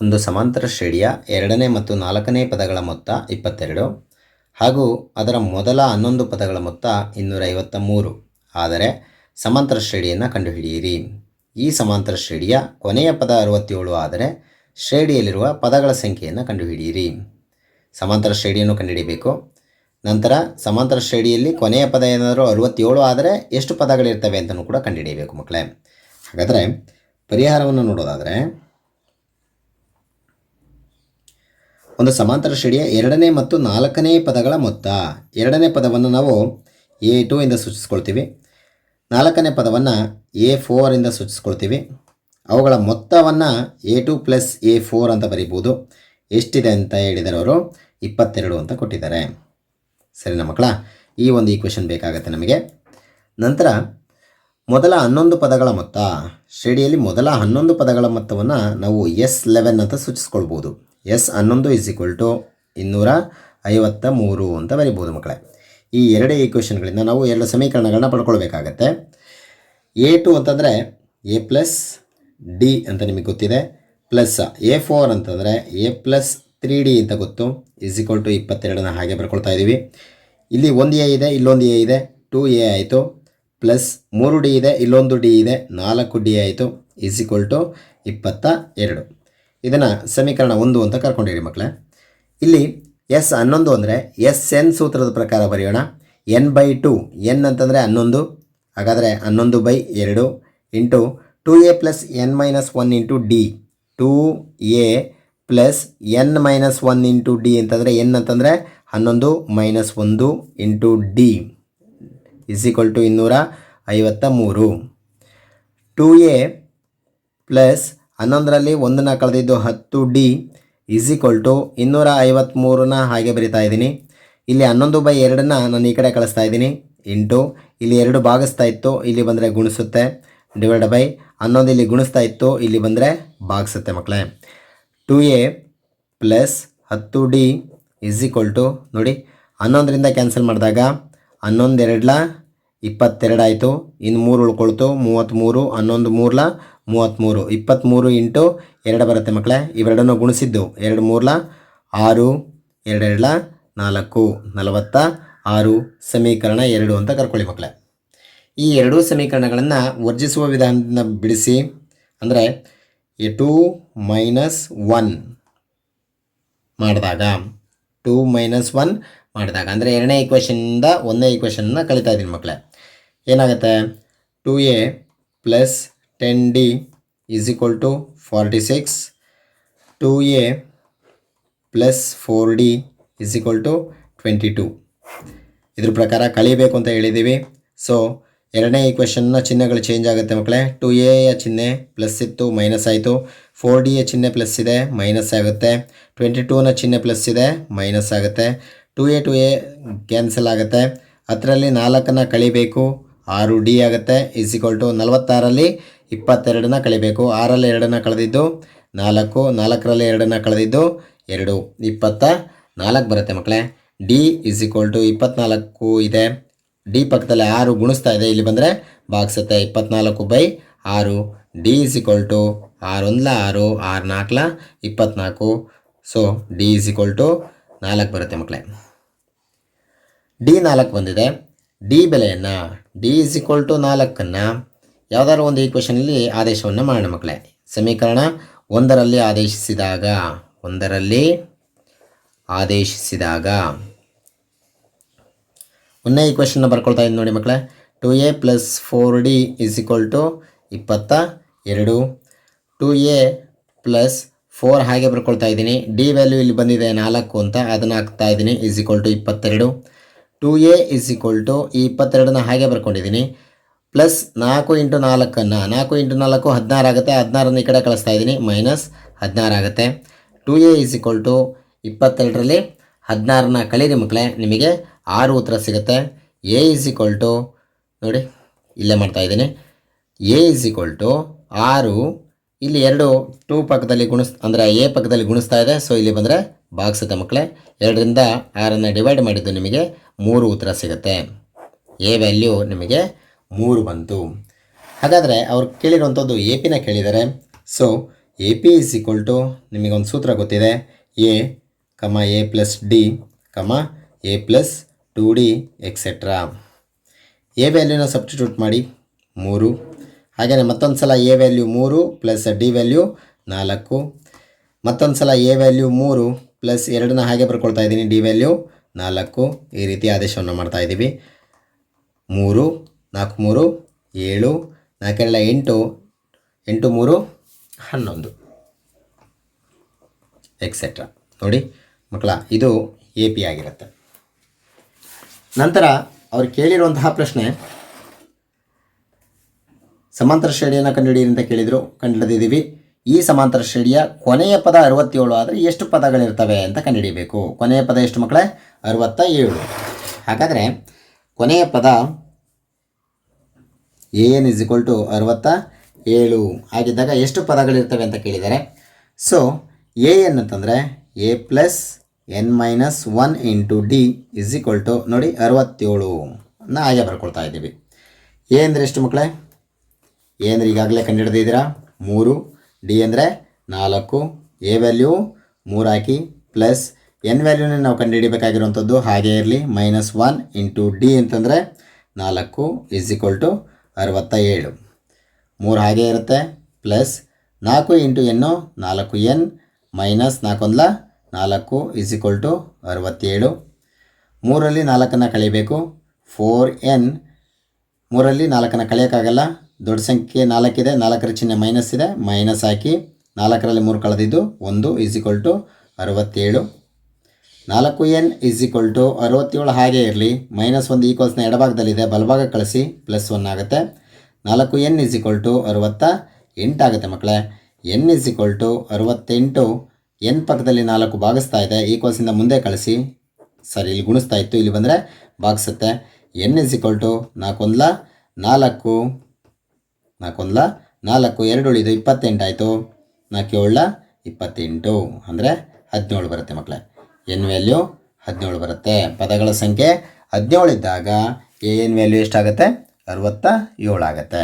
ಒಂದು ಸಮಾಂತರ ಶ್ರೇಣಿಯ ಎರಡನೇ ಮತ್ತು ನಾಲ್ಕನೇ ಪದಗಳ ಮೊತ್ತ ಇಪ್ಪತ್ತೆರಡು ಹಾಗೂ ಅದರ ಮೊದಲ ಹನ್ನೊಂದು ಪದಗಳ ಮೊತ್ತ ಇನ್ನೂರ ಐವತ್ತ ಮೂರು. ಆದರೆ ಸಮಾಂತರ ಶ್ರೇಣಿಯನ್ನು ಕಂಡುಹಿಡಿಯಿರಿ. ಈ ಸಮಾಂತರ ಶ್ರೇಣಿಯ ಕೊನೆಯ ಪದ ಅರವತ್ತೇಳು ಆದರೆ ಶ್ರೇಣಿಯಲ್ಲಿರುವ ಪದಗಳ ಸಂಖ್ಯೆಯನ್ನು ಕಂಡುಹಿಡಿಯಿರಿ. ಸಮಾಂತರ ಶ್ರೇಣಿಯನ್ನು ಕಂಡುಹಿಡಿಯಬೇಕು ನಂತರ ಸಮಾಂತರ ಶ್ರೇಣಿಯಲ್ಲಿ ಕೊನೆಯ ಪದ ಏನಾದರೂ ಅರವತ್ತೇಳು ಆದರೆ ಎಷ್ಟು ಪದಗಳಿರ್ತವೆ ಅಂತಲೂ ಕೂಡ ಕಂಡುಹಿಡಿಯಬೇಕು ಮಕ್ಕಳೇ. ಹಾಗಾದರೆ ಪರಿಹಾರವನ್ನು ನೋಡೋದಾದರೆ ಒಂದು ಸಮಾಂತರ ಶ್ರೇಣಿಯ ಎರಡನೇ ಮತ್ತು ನಾಲ್ಕನೇ ಪದಗಳ ಮೊತ್ತ. ಎರಡನೇ ಪದವನ್ನು ನಾವು ಎ ಟು ಇಂದ ಸೂಚಿಸ್ಕೊಳ್ತೀವಿ. ನಾಲ್ಕನೇ ಪದವನ್ನು ಎ ಇಂದ ಸೂಚಿಸ್ಕೊಳ್ತೀವಿ. ಅವುಗಳ ಮೊತ್ತವನ್ನು A two plus A four ಅಂತ ಬರೀಬೋದು. ಎಷ್ಟಿದೆ ಅಂತ ಹೇಳಿದರೆ ಅವರು ಇಪ್ಪತ್ತೆರಡು ಅಂತ ಕೊಟ್ಟಿದ್ದಾರೆ. ಸರಿನಾ ಮಕ್ಕಳ? ಈ ಒಂದು ಈಕ್ವೇಷನ್ ಬೇಕಾಗುತ್ತೆ ನಮಗೆ. ನಂತರ ಮೊದಲ ಹನ್ನೊಂದು ಪದಗಳ ಮೊತ್ತ. ಶ್ರೇಣಿಯಲ್ಲಿ ಮೊದಲ ಹನ್ನೊಂದು ಪದಗಳ ಮೊತ್ತವನ್ನು ನಾವು ಎಸ್ ಲೆವೆನ್ ಅಂತ ಸೂಚಿಸ್ಕೊಳ್ಬೋದು. ಎಸ್ ಹನ್ನೊಂದು ಇಸ್ ಈಕ್ವಲ್ ಟು ಇನ್ನೂರ ಐವತ್ತ ಮೂರು ಅಂತ ಬರಿಬೋದು ಮಕ್ಕಳೇ. ಈ ಎರಡೇ ಈಕ್ವೇಷನ್ಗಳಿಂದ ನಾವು ಎರಡು ಸಮೀಕರಣಗಳನ್ನ ಪಡ್ಕೊಳ್ಬೇಕಾಗತ್ತೆ. ಎ ಟು ಅಂತಂದರೆ ಎ ಪ್ಲಸ್ ಡಿ ಅಂತ ನಿಮಗೆ ಗೊತ್ತಿದೆ. ಪ್ಲಸ್ ಎ ಫೋರ್ ಅಂತಂದರೆ ಎ ಪ್ಲಸ್ ತ್ರೀ ಡಿ ಅಂತ ಗೊತ್ತು. ಇಸ್ ಈಕ್ವಲ್ ಟು ಇಪ್ಪತ್ತೆರಡನ್ನ ಹಾಗೆ ಬರ್ಕೊಳ್ತಾ ಇದ್ದೀವಿ ಇಲ್ಲಿ ಒಂದು ಎ ಇದೆ, ಇಲ್ಲೊಂದು ಎ ಇದೆ ಟೂ ಎ ಆಯಿತು. ಪ್ಲಸ್ ಮೂರು ಡಿ ಇದೆ, ಇಲ್ಲೊಂದು ಡಿ ಇದೆ, ನಾಲ್ಕು ಡಿ ಆಯಿತು. ಇಸ್ ಈಕ್ವಲ್ ಟು ಇಪ್ಪತ್ತ ಎರಡು. ಇದನ್ನು ಸಮೀಕರಣ ಒಂದು ಅಂತ ಕರ್ಕೊಂಡಿರಿ ಮಕ್ಕಳೇ ಇಲ್ಲಿ ಎಸ್ ಹನ್ನೊಂದು ಅಂದರೆ ಎಸ್ ಎನ್ ಸೂತ್ರದ ಪ್ರಕಾರ ಬರೆಯೋಣ. ಎನ್ ಬೈ ಟು, ಎನ್ ಅಂತಂದರೆ ಹನ್ನೊಂದು, ಹಾಗಾದರೆ ಹನ್ನೊಂದು ಬೈ ಎರಡು into two A plus N minus one into D. Two A plus N minus one into D ಅಂತಂದರೆ ಎನ್ ಅಂತಂದರೆ ಹನ್ನೊಂದು ಮೈನಸ್ ಒಂದು into D. Is equal to ಇನ್ನೂರ ಐವತ್ತ ಮೂರು. ಟು ಎ ಪ್ಲಸ್ ಹನ್ನೊಂದರಲ್ಲಿ ಒಂದನ್ನು ಕಳೆದಿದ್ದು ಹತ್ತು ಡಿ ಈಸ್ ಈಕ್ವಲ್ ಟು ಇನ್ನೂರ ಐವತ್ತ್ಮೂರನ್ನ ಹಾಗೆ ಬರಿತಾ ಇದ್ದೀನಿ. ಇಲ್ಲಿ ಹನ್ನೊಂದು ಬೈ ಎರಡನ್ನ ನಾನು ಈ ಕಡೆ ಕಳಿಸ್ತಾ ಇದ್ದೀನಿ. ಇಂಟು, ಇಲ್ಲಿ ಎರಡು ಭಾಗಿಸ್ತಾ ಇತ್ತು, ಇಲ್ಲಿ ಬಂದರೆ ಗುಣಿಸುತ್ತೆ. ಡಿವೈಡ್ ಬೈ ಹನ್ನೊಂದು ಇಲ್ಲಿ ಗುಣಿಸ್ತಾ ಇತ್ತು, ಇಲ್ಲಿ ಬಂದರೆ ಭಾಗಿಸುತ್ತೆ ಮಕ್ಕಳೇ. ಟು ಎ ಪ್ಲಸ್ ಹತ್ತು ಡಿ ಈಸ್ ಈಕ್ವಲ್ ಟು ನೋಡಿ, ಹನ್ನೊಂದರಿಂದ ಕ್ಯಾನ್ಸಲ್ ಮಾಡಿದಾಗ ಹನ್ನೊಂದು ಎರಡ್ಲ ಇಪ್ಪತ್ತೆರಡು ಆಯಿತು. ಇನ್ನು ಮೂರು ಉಳ್ಕೊಳ್ತು. ಮೂವತ್ತ್ಮೂರು, ಹನ್ನೊಂದು ಮೂರ್ಲ, ಮೂವತ್ತ್ಮೂರು. ಇಪ್ಪತ್ತ್ಮೂರು ಇಂಟು ಎರಡು ಬರುತ್ತೆ ಮಕ್ಕಳೇ. ಇವೆರಡನ್ನು ಗುಣಿಸಿದ್ದು ಎರಡು ಮೂರ್ಲ, ಆರು ಎರಡೆರಡ್ಲ ನಾಲ್ಕು, ನಲವತ್ತ, ಆರು ಸಮೀಕರಣ ಎರಡು ಅಂತ ಕರ್ಕೊಳ್ಳಿ ಮಕ್ಕಳೇ. ಈ ಎರಡೂ ಸಮೀಕರಣಗಳನ್ನು ವರ್ಜಿಸುವ ವಿಧಾನದಿಂದ ಬಿಡಿಸಿ, ಅಂದರೆ ಟು ಮೈನಸ್ ಒನ್ ಮಾಡಿದಾಗ, ಟೂ ಮೈನಸ್ ಒನ್ ಮಾಡಿದಾಗ, ಅಂದರೆ ಎರಡನೇ ಈಕ್ವೇಷನಿಂದ ಒಂದನೇ ಈಕ್ವೇಷನ್ನ ಕಲಿತಾ ಇದ್ದೀನಿ ಮಕ್ಕಳೇ. ಏನಾಗುತ್ತೆ? Two A plus ten D is equal to forty six two A plus four D is equal to twenty two ಇದ್ರ ಪ್ರಕಾರ ಕಳಿಬೇಕು ಅಂತ ಹೇಳಿದ್ದೀವಿ ಸೊ ಎರಡನೇ ಈಕ್ವೇಷನ್ನ ಚಿಹ್ನೆಗಳು ಚೇಂಜ್ ಆಗುತ್ತೆ ಮಕ್ಕಳೇ. ಟು ಯ ಚಿಹ್ನೆ ಪ್ಲಸ್ ಇತ್ತು ಮೈನಸ್ ಆಯಿತು. ಫೋರ್ ಯ ಚಿಹ್ನೆ ಪ್ಲಸ್ ಇದೆ ಮೈನಸ್ ಆಗುತ್ತೆ. ಟ್ವೆಂಟಿ ಟೂನ ಚಿಹ್ನೆ ಪ್ಲಸ್ ಇದೆ ಮೈನಸ್ ಆಗುತ್ತೆ. Two A two A cancel ಆಗುತ್ತೆ. ಅದರಲ್ಲಿ ನಾಲ್ಕನ್ನು ಕಳಿಬೇಕು ಆರು ಡಿ ಆಗುತ್ತೆ. ಇಸ್ ಈಕ್ವಲ್ ಟು ನಲವತ್ತಾರಲ್ಲಿ ಇಪ್ಪತ್ತೆರಡನ್ನ ಕಳಿಬೇಕು. ಆರಲ್ಲಿ ಎರಡನ್ನು ಕಳೆದಿದ್ದು, ನಾಲ್ಕು, ನಾಲ್ಕರಲ್ಲಿ ಎರಡನ್ನು ಕಳೆದಿದ್ದು, ಎರಡು. ಇಪ್ಪತ್ತ ನಾಲ್ಕು ಬರುತ್ತೆ ಮಕ್ಕಳೇ. ಡಿ ಇಸ್ ಈಕ್ವಲ್ ಟು ಇಪ್ಪತ್ನಾಲ್ಕು ಇದೆ. ಡಿ ಪಕ್ಕದಲ್ಲಿ ಆರು ಗುಣಿಸ್ತಾ ಇದೆ. ಇಲ್ಲಿ ಬಂದರೆ ಬಾಗ್ಸುತ್ತೆ ಇಪ್ಪತ್ನಾಲ್ಕು ಬೈ ಆರು. ಡಿ ಇಸ್ ಈಕ್ವಲ್ ಟು ಆರು ಒಂದ್ಲ ಆರು ಆರು ನಾಲ್ಕಲ ಇಪ್ಪತ್ನಾಲ್ಕು. So D is equal to ನಾಲ್ಕು ಬರುತ್ತೆ ಮಕ್ಕಳೇ. ಡಿ ನಾಲ್ಕು ಬಂದಿದೆ. ಡಿ ಬೆಲೆಯನ್ನು ಡಿ ಇಸ್ ಈಕ್ವಲ್ ಟು ನಾಲ್ಕನ್ನು ಯಾವುದಾದ್ರು ಒಂದು ಈಕ್ವೇಷನಲ್ಲಿ ಆದೇಶವನ್ನು ಮಾಡೋಣ ಮಕ್ಕಳೇ. ಸಮೀಕರಣ ಒಂದರಲ್ಲಿ ಆದೇಶಿಸಿದಾಗ ಒಂದರಲ್ಲಿ ಆದೇಶಿಸಿದಾಗ. ಒಂದನೇ ಈಕ್ವೇಷನ್ನ ಬರ್ಕೊಳ್ತಾ ಇದ್ದೀನಿ ನೋಡಿ ಮಕ್ಕಳೇ. Two A plus four D is equal to ಇಪ್ಪತ್ತ ಎರಡು. ಟು ಎ ಪ್ಲಸ್ ಫೋರ್ ಹಾಗೆ ಬರ್ಕೊಳ್ತಾ ಇದ್ದೀನಿ. ಡಿ ವ್ಯಾಲ್ಯೂ ಇಲ್ಲಿ ಬಂದಿದೆ ನಾಲ್ಕು ಅಂತ, ಅದನ್ನು ಹಾಕ್ತಾ ಇದ್ದೀನಿ ಇಸ್ ಈಕ್ವಲ್ ಟು ಇಪ್ಪತ್ತೆರಡು. Two A is equal to ಈ ಇಪ್ಪತ್ತೆರಡನ್ನ ಹಾಗೆ ಬರ್ಕೊಂಡಿದ್ದೀನಿ ಪ್ಲಸ್ ನಾಲ್ಕು ಇಂಟು ನಾಲ್ಕನ್ನು, ನಾಲ್ಕು ಇಂಟು ನಾಲ್ಕು ಹದಿನಾರು ಆಗುತ್ತೆ. ಹದಿನಾರನ್ನು ಈ ಕಡೆ ಕಳಿಸ್ತಾ ಇದ್ದೀನಿ ಮೈನಸ್ ಹದಿನಾರು ಆಗುತ್ತೆ. Two A is equal to ಇಪ್ಪತ್ತೆರಡರಲ್ಲಿ ಹದಿನಾರನ್ನ ಕಳೀರಿ ಮಕ್ಕಳೇ, ನಿಮಗೆ ಆರು ಉತ್ತರ ಸಿಗುತ್ತೆ. ಎ ಇಸ್ ಈಕ್ವಲ್ ಟು ನೋಡಿ, ಇಲ್ಲೇ ಮಾಡ್ತಾ ಇದ್ದೀನಿ ಎ ಇಸ್ ಈಕ್ವಲ್ ಟು ಆರು ಇಲ್ಲಿ ಎರಡು ಟೂ ಪಕ್ಕದಲ್ಲಿ ಗುಣಿಸ್, ಅಂದರೆ ಎ ಪಕ್ಕದಲ್ಲಿ ಗುಣಿಸ್ತಾ ಇದೆ. ಸೊ ಇಲ್ಲಿ ಬಂದರೆ ಭಾಗಿಸುತ್ತೆ ಮಕ್ಕಳೇ, ಎರಡರಿಂದ ಆರನ್ನು ಡಿವೈಡ್ ಮಾಡಿದ್ದು ನಿಮಗೆ ಮೂರು ಉತ್ತರ ಸಿಗುತ್ತೆ. ಎ ವ್ಯಾಲ್ಯೂ ನಿಮಗೆ ಮೂರು ಬಂತು. ಹಾಗಾದರೆ ಅವ್ರು ಕೇಳಿರುವಂಥದ್ದು ಎ ಪಿನ ಕೇಳಿದ್ದಾರೆ. So A P is equal to ನಿಮಗೊಂದು ಸೂತ್ರ ಗೊತ್ತಿದೆ. A comma A plus D comma A plus two D etcetera A ವ್ಯಾಲ್ಯೂನ substitute ಮಾಡಿ ಮೂರು. ಹಾಗೆಯೇ ಮತ್ತೊಂದು ಸಲ ಎ ವ್ಯಾಲ್ಯೂ ಮೂರು ಪ್ಲಸ್ ಡಿ ವ್ಯಾಲ್ಯೂ ನಾಲ್ಕು. ಮತ್ತೊಂದು ಸಲ ಎ ವ್ಯಾಲ್ಯೂ ಮೂರು ಪ್ಲಸ್ ಎರಡನ್ನ ಹಾಗೆ ಬರ್ಕೊಳ್ತಾ ಇದ್ದೀನಿ ಡಿ ವ್ಯಾಲ್ಯೂ ನಾಲ್ಕು. ಈ ರೀತಿ ಆದೇಶವನ್ನು ಮಾಡ್ತಾ ಇದ್ದೀವಿ. ಮೂರು, ನಾಲ್ಕು, ಮೂರು, ಏಳು ನಾಲ್ಕೆರಡ ಎಂಟು. ಎಂಟು, ಮೂರು, ಹನ್ನೊಂದು. ಎಕ್ಸೆಟ್ರಾ ನೋಡಿ ಮಕ್ಕಳ, ಇದು ಎ ಪಿ ಆಗಿರುತ್ತೆ. ನಂತರ ಅವ್ರು ಕೇಳಿರುವಂತಹ ಪ್ರಶ್ನೆ ಸಮಾಂತರ ಶ್ರೇಣಿಯನ್ನು ಕಂಡುಹಿಡಿಯಿರಿ ಅಂತ ಕೇಳಿದರು, ಕಂಡುಹಿಡಿದಿದ್ದೀವಿ. ಈ ಸಮಾಂತರ ಶ್ರೇಣಿಯ ಕೊನೆಯ ಪದ ಅರವತ್ತೇಳು ಆದರೆ ಎಷ್ಟು ಪದಗಳಿರ್ತವೆ ಅಂತ ಕಂಡುಹಿಡಿಯಬೇಕು ಕೊನೆಯ ಪದ ಎಷ್ಟು ಮಕ್ಕಳೇ? ಅರವತ್ತ ಏಳು ಹಾಗಾದರೆ ಕೊನೆಯ ಪದ A N is equal to ಅರವತ್ತ ಏಳು ಆಗಿದ್ದಾಗ ಎಷ್ಟು ಪದಗಳಿರ್ತವೆ ಅಂತ ಕೇಳಿದ್ದಾರೆ ಸೊ ಎ ಎನ್ ಅಂತಂದರೆ A plus N minus one into D is equal to ನೋಡಿ ಅರವತ್ತೇಳು ಹಾಗೆ ಬರ್ಕೊಳ್ತಾ ಇದ್ದೀವಿ. ಎ ಅಂದರೆ ಎಷ್ಟು ಮಕ್ಕಳೇ? ಎ ಅಂದರೆ ಈಗಾಗಲೇ ಕಂಡುಹಿಡಿದಿದ್ದೀರಾ ಮೂರು, ಡಿ ಅಂದರೆ ನಾಲ್ಕು, ಎ ವ್ಯಾಲ್ಯೂ ಮೂರು ಹಾಕಿ, ಪ್ಲಸ್ ಎನ್ ವ್ಯಾಲ್ಯೂನ ನಾವು ಕಂಡುಹಿಡಿಬೇಕಾಗಿರುವಂಥದ್ದು ಹಾಗೆ ಇರಲಿ, ಮೈನಸ್ ಒನ್ ಇಂಟು ಡಿ ಅಂತಂದರೆ ನಾಲ್ಕು ಇಸ್ ಈಕ್ವಲ್ ಟು ಅರವತ್ತ ಏಳು ಮೂರು ಹಾಗೆ ಇರುತ್ತೆ, ಪ್ಲಸ್ ನಾಲ್ಕು ಇಂಟು ಎನ್ನು ನಾಲ್ಕು ಎನ್ ಮೈನಸ್ ನಾಲ್ಕೊಂದ್ಲ ನಾಲ್ಕು ಇಸ್ ಈಕ್ವಲ್ ಟು ಅರವತ್ತೇಳು. ಮೂರಲ್ಲಿ ನಾಲ್ಕನ್ನು ಕಳಿಬೇಕು ಫೋರ್ ಎನ್ ಮೂರಲ್ಲಿ ನಾಲ್ಕನ್ನು ಕಳೆಯೋಕ್ಕಾಗಲ್ಲ ದೊಡ್ಡ ಸಂಖ್ಯೆ ನಾಲ್ಕಿದೆ ನಾಲ್ಕರ ಚಿಹ್ನೆ ಮೈನಸ್ ಇದೆ ಮೈನಸ್ ಹಾಕಿ ನಾಲ್ಕರಲ್ಲಿ ಮೂರು ಕಳೆದಿದ್ದು ಒಂದು ಈಸ್ ಈಕ್ವಲ್ ಟು ಅರವತ್ತೇಳು. ನಾಲ್ಕು ಎನ್ ಈಸ್ ಈಕ್ವಲ್ ಟು ಅರವತ್ತೇಳು ಹಾಗೆ ಇರಲಿ ಮೈನಸ್ ಒಂದು ಈಕ್ವಲ್ಸ್ನ ಎಡಭಾಗದಲ್ಲಿದೆ, ಬಲಭಾಗ ಕಳಿಸಿ ಪ್ಲಸ್ ಒನ್ ಆಗುತ್ತೆ. ನಾಲ್ಕು ಎನ್ ಈಸ್ ಈಕ್ವಲ್ ಟು ಅರವತ್ತ ಎಂಟಾಗುತ್ತೆ ಮಕ್ಕಳೇ. ಎನ್ ಈಸ್ ಈಕ್ವಲ್ ಟು ಅರವತ್ತೆಂಟು ಎನ್ ಪಕ್ಕದಲ್ಲಿ ನಾಲ್ಕು ಭಾಗಿಸ್ತಾ ಇದೆ ಈಕ್ವಲ್ಸಿಂದ ಮುಂದೆ ಕಳಿಸಿ. ಸರಿ, ಇಲ್ಲಿ ಗುಣಿಸ್ತಾ ಇತ್ತು, ಇಲ್ಲಿ ಬಂದರೆ ಭಾಗಿಸುತ್ತೆ. ಎನ್ ಈಸ್ ಈಕ್ವಲ್ ಟು ನಾಲ್ಕೊಂದ್ಲ ನಾಲ್ಕು ನಾಲ್ಕೊಂದ್ಲ ನಾಲ್ಕು, ಎರಡು ಉಳಿದು ಇಪ್ಪತ್ತೆಂಟಾಯಿತು ನಾಲ್ಕು ಏಳ ಇಪ್ಪತ್ತೆಂಟು. ಅಂದರೆ ಹದಿನೇಳು ಬರುತ್ತೆ ಮಕ್ಕಳೇ ಎನ್ ವ್ಯಾಲ್ಯೂ ಹದಿನೇಳು ಬರುತ್ತೆ. ಪದಗಳ ಸಂಖ್ಯೆ ಹದಿನೇಳು ಇದ್ದಾಗ ಎನ್ ವ್ಯಾಲ್ಯೂ ಎಷ್ಟಾಗುತ್ತೆ? ಅರವತ್ತ ಏಳು ಆಗುತ್ತೆ.